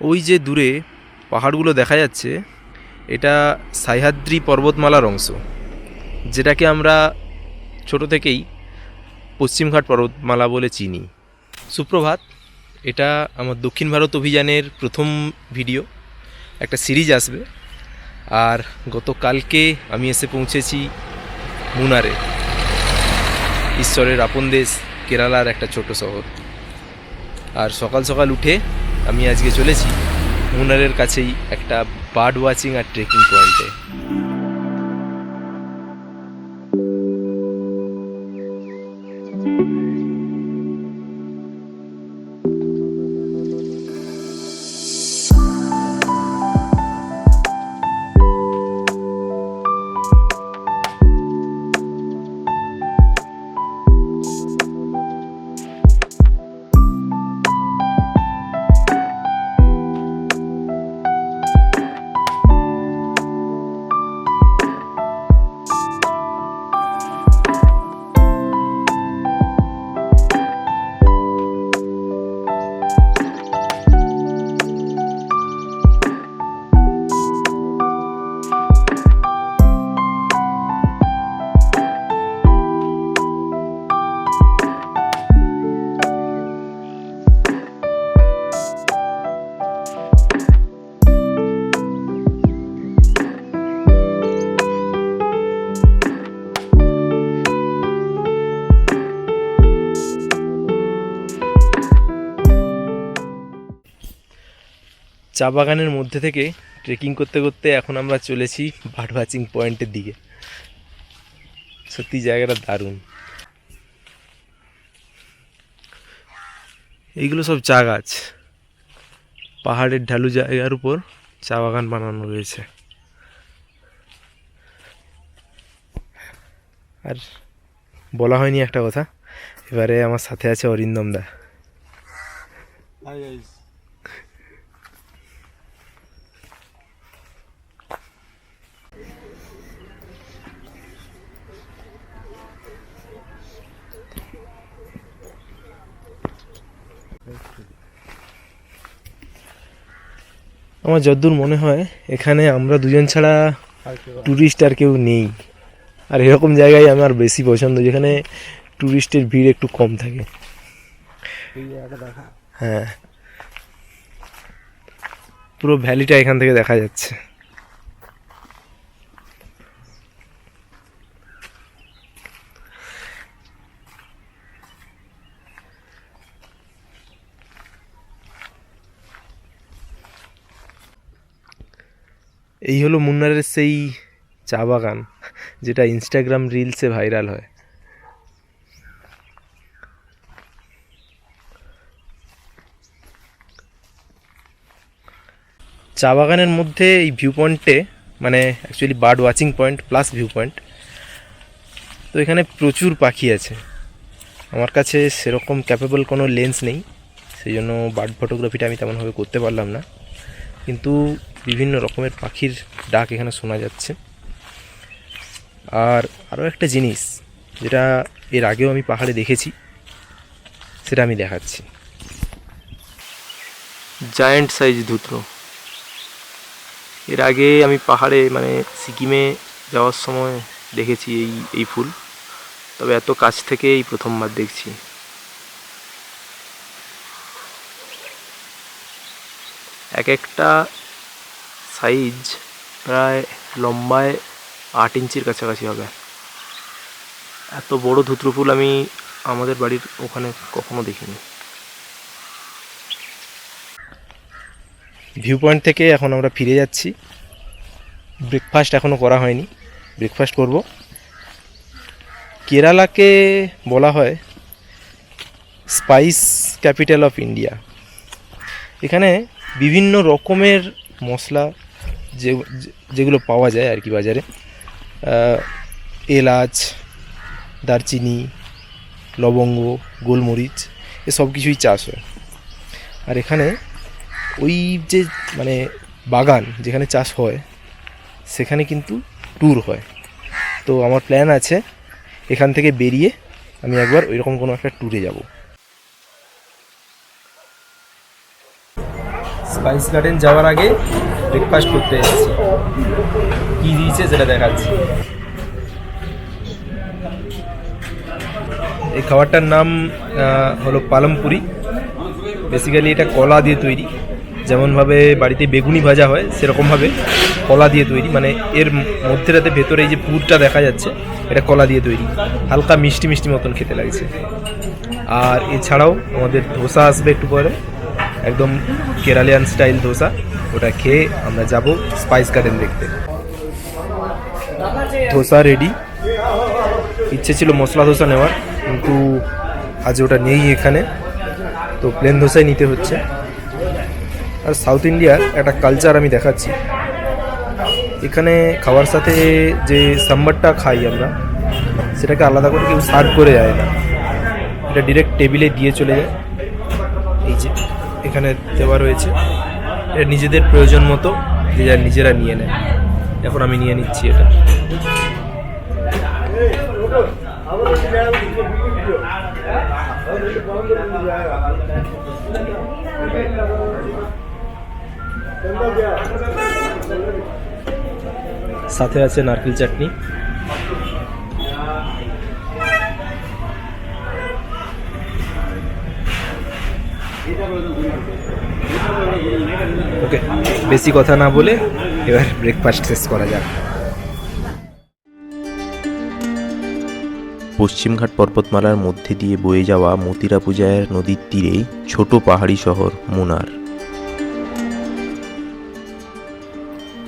ওই যে দূরে পাহাড়গুলো দেখা যাচ্ছে, এটা সাহ্যাদ্রি পর্বতমালার অংশ, যেটাকে আমরা ছোট থেকেই পশ্চিমঘাট পর্বতমালা বলে চিনি। সুপ্রভাত, এটা আমার দক্ষিণ ভারত অভিযানের প্রথম ভিডিও, একটা সিরিজ আসবে, আর গতকালকে আমি এসে পৌঁছেছি মুনারে, ঈশ্বরের আপন দেশ কেরালার একটা ছোট শহর। আর সকাল সকাল উঠে আমি আজকে চলেছি মুনারের কাছেই একটা বার্ড ওয়াচিং আর ট্রেকিং পয়েন্টে চা বাগানের মধ্যে থেকে ট্রেকিং করতে করতে এখন আমরা চলেছি বার্ড ওয়াচিং পয়েন্টের দিকে। সত্যি জায়গাটা দারুণ। এইগুলো সব চা গাছ। পাহাড়ের ঢালু জায়গার উপর চা বাগান বানানো রয়েছে। আর বলা হয়নি একটা কথা, এবারে আমার সাথে আছে অরিন্দম দা। আমার যদ্দূর মনে হয়, এখানে আমরা দুজন ছাড়া ট্যুরিস্ট আর কেউ নেই। আর এরকম জায়গায় আমার বেশি পছন্দ, যেখানে ট্যুরিস্টের ভিড় একটু কম থাকে। হ্যাঁ। পুরো ভ্যালিটা এখান থেকে দেখা যাচ্ছে। এই হলো মুন্নারের সেই চা বাগান, যেটা ইনস্টাগ্রাম রিলসে ভাইরাল হয়। চা বাগানের মধ্যে এই ভিউ পয়েন্টে মানে actually bird watching point plus view point তো এখানে প্রচুর পাখি আছে। আমার কাছে সেরকম ক্যাপেবল কোনো লেন্স নেই, সেই জন্য বার্ড ফটোগ্রাফিটা আমি তেমনভাবে করতে পারলাম না। কিন্তু বিভিন্ন রকমের পাখির ডাক এখানে শোনা যাচ্ছে। আর আরও একটা জিনিস যেটা এর আগেও আমি পাহাড়ে দেখেছি, সেটা আমি দেখাচ্ছি। জায়েন্ট সাইজ ধুতরো। এর আগে আমি পাহাড়ে মানে সিকিমে যাওয়ার সময় দেখেছি এই এই ফুল। তবে এত কাছ থেকে এই প্রথমবার দেখছি। এক একটা সাইজ প্রায় লম্বায় আট ইঞ্চির কাছাকাছি হবে। এত বড় ধুতরো ফুল আমি আমাদের বাড়ির ওখানে কখনো দেখিনি। ভিউ পয়েন্ট থেকে এখন আমরা ফিরে যাচ্ছি। ব্রেকফাস্ট এখনও করা হয়নি। ব্রেকফাস্ট করব। কেরালাকে বলা হয় স্পাইস ক্যাপিটাল অফ ইন্ডিয়া এখানে বিভিন্ন রকমের মশলা যে যেগুলো পাওয়া যায় আর কি বাজারে। এলাচ, দারচিনি, লবঙ্গ, গোলমরিচ এসব কিছুই চাষ হয়। আর এখানে ওই যে মানে বাগান যেখানে চাষ হয়, সেখানে কিন্তু ট্যুর হয়। তো আমার প্ল্যান আছে, এখান থেকে বেরিয়ে আমি একবার ওইরকম কোনো একটা ট্যুরে যাব। স্পাইস গার্ডেন যাওয়ার আগে ব্রেকফাস্ট করতে এসেছি। কী দিয়েছে সেটা দেখাচ্ছি। এই খাবারটার নাম হলো পালমপুরি। বেসিক্যালি এটা কলা দিয়ে তৈরি। যেমনভাবে বাড়িতে বেগুনি ভাজা হয়, সেরকমভাবে কলা দিয়ে তৈরি। মানে এর মধ্যেটাতে ভেতরে এই যে পুরটা দেখা যাচ্ছে, এটা কলা দিয়ে তৈরি। হালকা মিষ্টি মিষ্টি মতন খেতে লাগছে। আর এছাড়াও আমাদের ধোসা আসবে একটু পরে। একদম কেরালিয়ান স্টাইল ধোসা ওটা খেয়ে আমরা যাব স্পাইস গার্ডেন দেখতে। ধোসা রেডি ইচ্ছে ছিল মশলা ধোসা নেওয়ার, কিন্তু আজ ওটা নেই এখানে। তো প্লেন ধোসাই নিতে হচ্ছে। আর সাউথ ইন্ডিয়ার একটা কালচার আমি দেখাচ্ছি। এখানে খাওয়ার সাথে যে সাম্বারটা খাই আমরা, সেটাকে আলাদা করে কেউ সার্ভ করে যায় না। এটা ডিরেক্ট টেবিলে দিয়ে চলে যায়। এখানে দেওয়া রয়েছে। এটা নিজেদের প্রয়োজন মতো যে যার নিজেরা নিয়ে নেয়। এখন আমি নিয়ে নিচ্ছি এটা। সাথে আছে নারকেল চাটনি। ওকে, বেশি কথা না বলে এবার ব্রেকফাস্ট শেষ করা যাক। পশ্চিমঘাট পর্বতমালার মধ্যে দিয়ে বয়ে যাওয়া মতিরা পূজায়ের নদীর তীরেই ছোট পাহাড়ি শহর মুনার।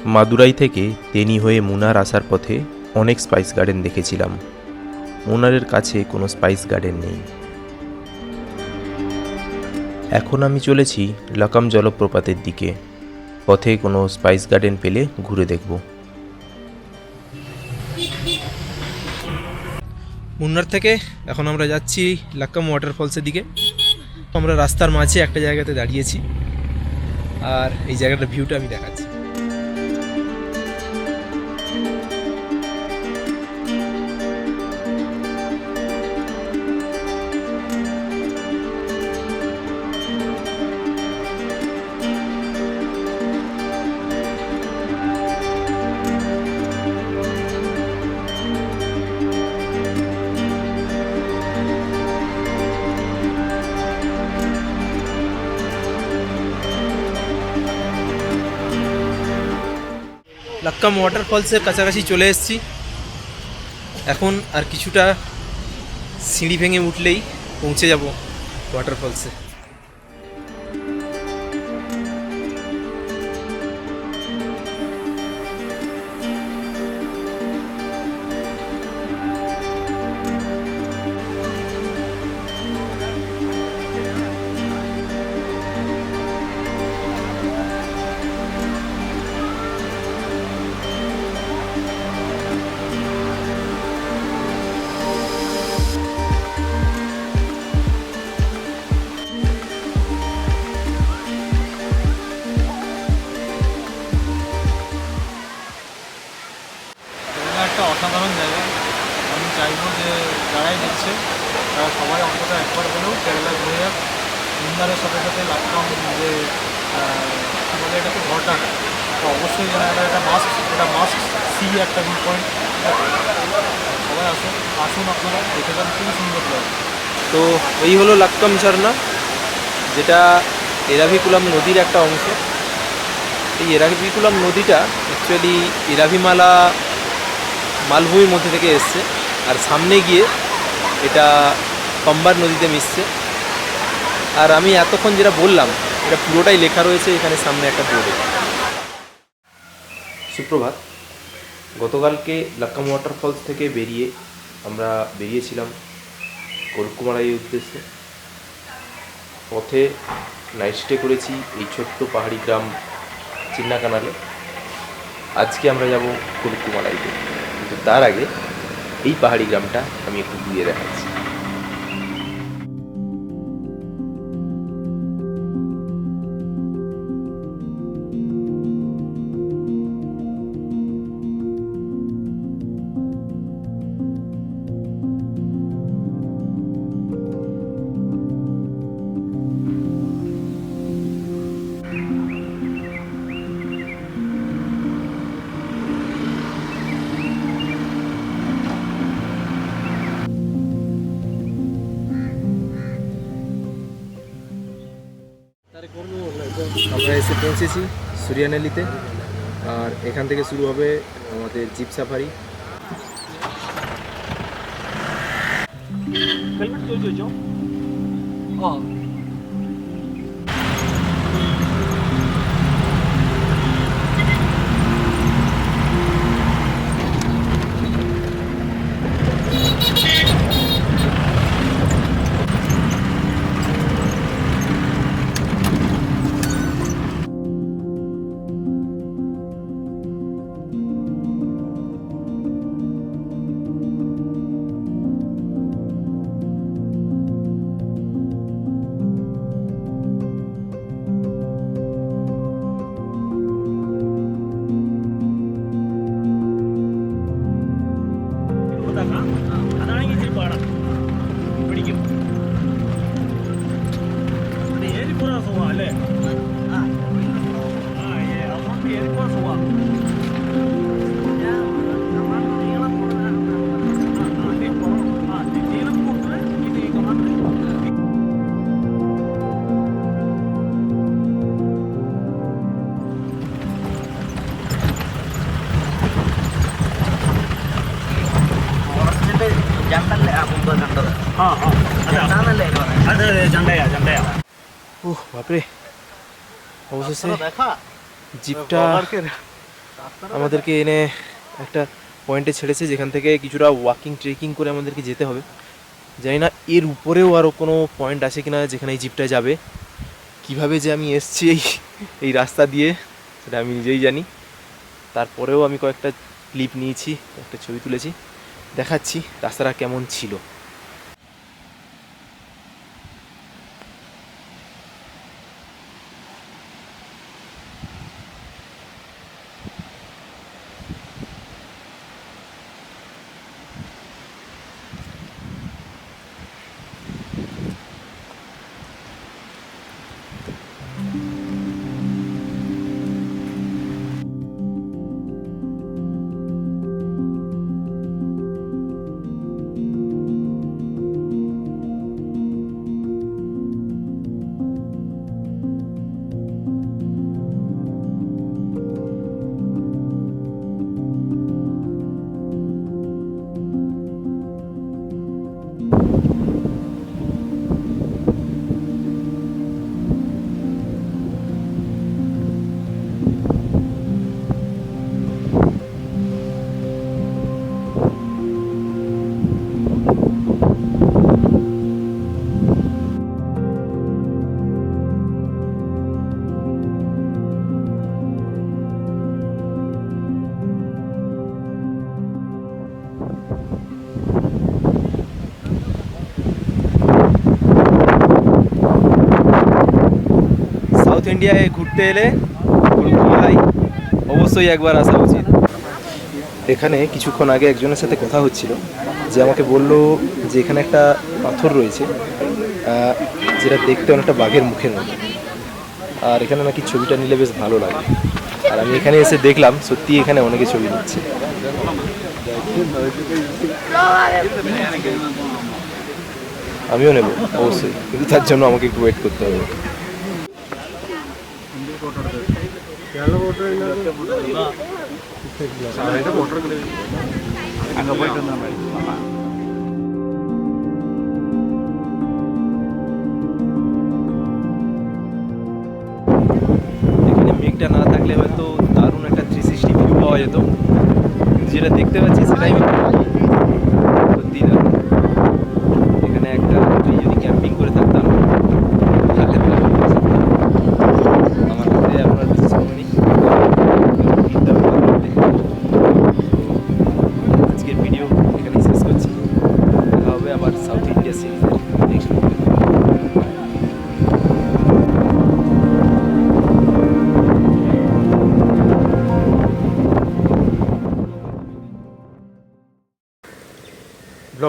মাদুরাই থেকে তেনি হয়ে মুনার আসার পথে অনেক স্পাইস গার্ডেন দেখেছিলাম। মুনারের কাছে কোনো স্পাইস গার্ডেন নেই। এখন আমি চলেছি লাকাম জলপ্রপাতের দিকে। পথে কোনো স্পাইস গার্ডেন পেলে ঘুরে দেখব। মুন্নার থেকে এখন আমরা যাচ্ছি লাক্কাম ওয়াটারফলসের দিকে। আমরা রাস্তার মাঝে একটা জায়গাতে দাঁড়িয়েছি। আর এই জায়গাটার ভিউটা আমি দেখাচ্ছি। লাক্কাম ওয়াটারফলসের কাছাকাছি চলে এসেছি। এখন আর কিছুটা সিঁড়ি ভেঙে উঠলেই পৌঁছে যাব ওয়াটারফলসে কেরালায় ঘুরে মুন্দারের সাথে সাথে লাকডাউন যে কী বলে এটাকে ঘরটা তো অবশ্যই যেন এটা একটা মাস্ক এটা মাস্ক সি একটা ভিউ পয়েন্ট সবাই আসুন আসুন আপনারা, দেখে যান, খুবই সুন্দর তো এই হলো লাক্কাম ঝর্ণা যেটা এরাভিকুলাম নদীর একটা অংশ। এই এরাভিকুলাম নদীটা অ্যাকচুয়ালি এরাভিমালা মালভূমির মধ্যে থেকে এসছে। আর সামনে গিয়ে এটা পাম্বার নদীতে মিশছে। আর আমি এতক্ষণ যেটা বললাম, এটা পুরোটাই লেখা রয়েছে এখানে সামনে একটা বোর্ডে। সুপ্রভাত, গতকালকে লাক্কাম ওয়াটারফলস থেকে বেরিয়ে আমরা বেরিয়েছিলাম কলকুমারাই উদ্দেশ্যে। পথে নাইট স্টে করেছি এই ছোট্ট পাহাড়ি গ্রাম চিন্না কানালে আজকে আমরা যাব কলকুমারাইতে। কিন্তু তার আগে এই পাহাড়ি গ্রামটা আমি একটু ঘুরিয়ে দেখাচ্ছি। এসেছি সুরিয়ানালিতে। আর এখান থেকে শুরু হবে আমাদের জিপ সাফারি। 어. অবশেষে জিপটা আমাদেরকে এনে একটা পয়েন্টে ছেড়েছে যেখান থেকে কিছুটা ওয়াকিং ট্রেকিং করে আমাদেরকে যেতে হবে। জানি না এর উপরেও আরও কোনো পয়েন্ট আছে কিনা যেখানে এই জিপটা যাবে। কীভাবে যে আমি এসছি এই এই রাস্তা দিয়ে সেটা আমি নিজেই জানি। তারপরেও আমি কয়েকটা ক্লিপ নিয়েছি একটা ছবি তুলেছি। দেখাচ্ছি রাস্তাটা কেমন ছিল। ইন্ডিয়ায় ঘুরতে এলে অবশ্যই একবার আসা উচিত। এখানে কিছুক্ষণ আগে একজনের সাথে কথা হচ্ছিল, যে আমাকে বলল যে এখানে একটা পাথর রয়েছে যেটা দেখতে অনেকটা বাঘের মুখের মতো। আর এখানে নাকি ছবিটা নিলে বেশ ভালো লাগে। আর আমি এখানে এসে দেখলাম, সত্যি এখানে অনেকে ছবি নিচ্ছে। আমিও নেব, অবশ্যই। কিন্তু তার জন্য আমাকে একটু ওয়েট করতে হবে। এখানে মেঘটা না থাকলে হয়তো দারুণ একটা থ্রি সিক্সটি ভিউ পাওয়া যেত। যেটা দেখতে পাচ্ছি সেটাই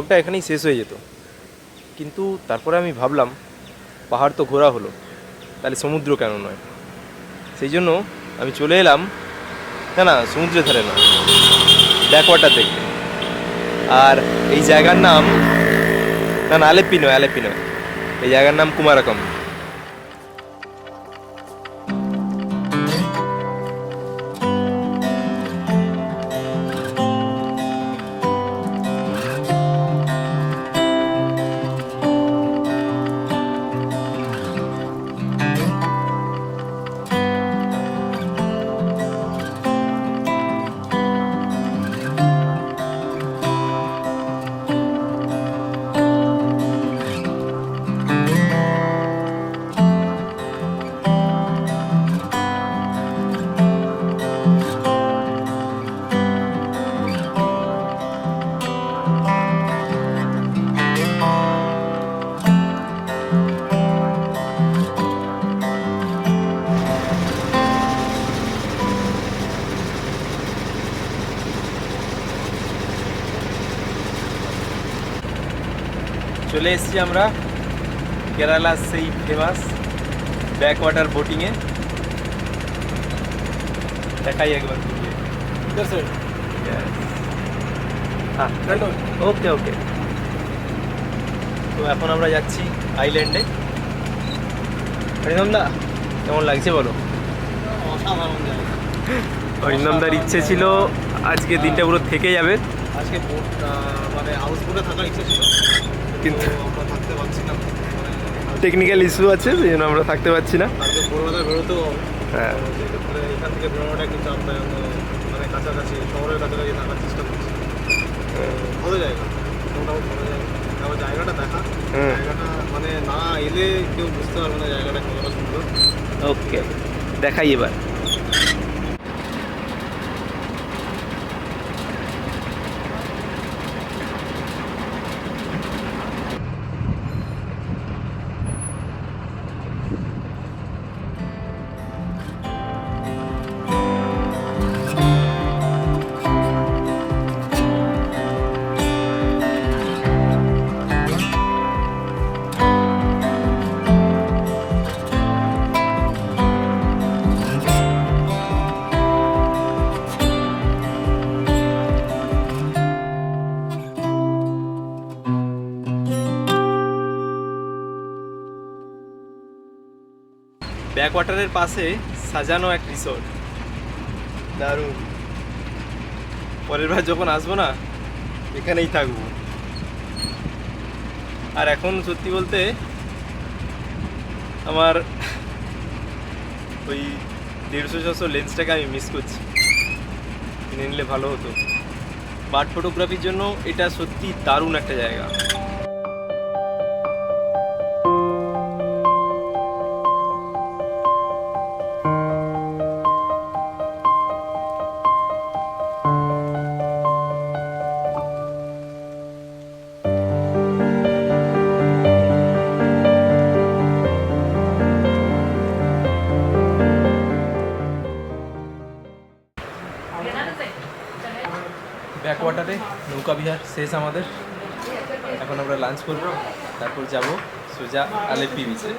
ব্লগটা এখানেই শেষ হয়ে যেত। কিন্তু তারপরে আমি ভাবলাম, পাহাড় তো ঘোরা হলো, তাহলে সমুদ্র কেন নয়? সেই জন্য আমি চলে এলাম, না না, সমুদ্রের ধারে না, ব্যাকওয়াটার দেখতে। আর এই জায়গার নাম, না না আলেপ্পি নয় আলেপ্পি নয়, এই জায়গার নাম কুমারাকম চলে এসেছি আমরা কেরালার সেই ফেমাস ব্যাক ওয়াটার বোটিংয়ে দেখাই একবার ঘুরিয়ে। ওকে ওকে তো এখন আমরা যাচ্ছি আইল্যান্ডে হরিনন্দা কেমন লাগছে বলো? হরিনন্দার ইচ্ছে ছিল আজকে দিনটা পুরো থেকে যাবে। আজকে মানে হাউস বোটে থাকার ইচ্ছে ছিল। কিন্তু আমরা থাকতে পারছি না। টেকনিক্যাল ইস্যু আছে সেই জন্য আমরা থাকতে পারছি না। ভোরবেলা বেরোতেও হ্যাঁ। এখান থেকে বেরোনোটা একটু মানে কাছাকাছি শহরের কাছাকাছি থাকার চেষ্টা করছি। ভালো জায়গা মোটামুটি ভালো জায়গা। তারপর জায়গাটা দেখা। হুম। জায়গাটা মানে না এলে কেউ বুঝতে পারবে না জায়গাটা কতটা সুন্দর। ওকে দেখাই এবার। ব্যাকওয়াটারের পাশে সাজানো এক রিসোর্ট দারুণ। পরের বার যখন আসব না, এখানেই থাকব। আর এখন সত্যি বলতে, আমার ওই দেড়শো ছশো লেন্সটাকে আমি মিস করছি। কিনে নিলে ভালো হতো। বার্ড ফটোগ্রাফির জন্য এটা সত্যি দারুণ একটা জায়গা। শেষ আমাদের। এখন আমরা লাঞ্চ করব, তারপর যাব সোজা আলেপি বিচে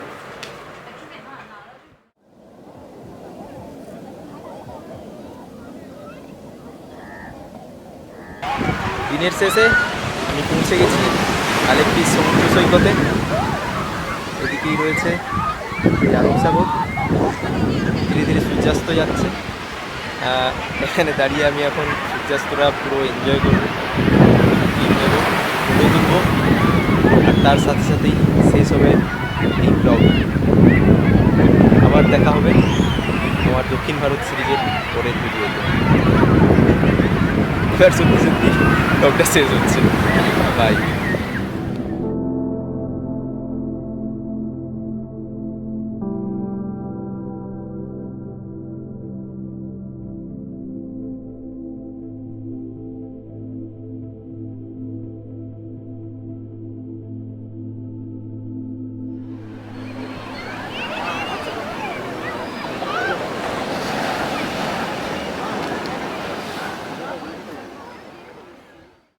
দিনের শেষে আমি পৌঁছে গেছি আলেপ্পি সমুদ্র সৈকতে। এদিকেই রয়েছে সাগর। ধীরে ধীরে সূর্যাস্ত যাচ্ছে। এখানে দাঁড়িয়ে আমি এখন সূর্যাস্তটা পুরো এনজয় করব। আর তার সাথে সাথেই শেষ হবে এই ব্লগ আবার দেখা হবে আমার দক্ষিণ ভারত সিরিজের পরের ভিডিওতে। এবার সত্যি সত্যি ব্লগটা শেষ হচ্ছে। বাই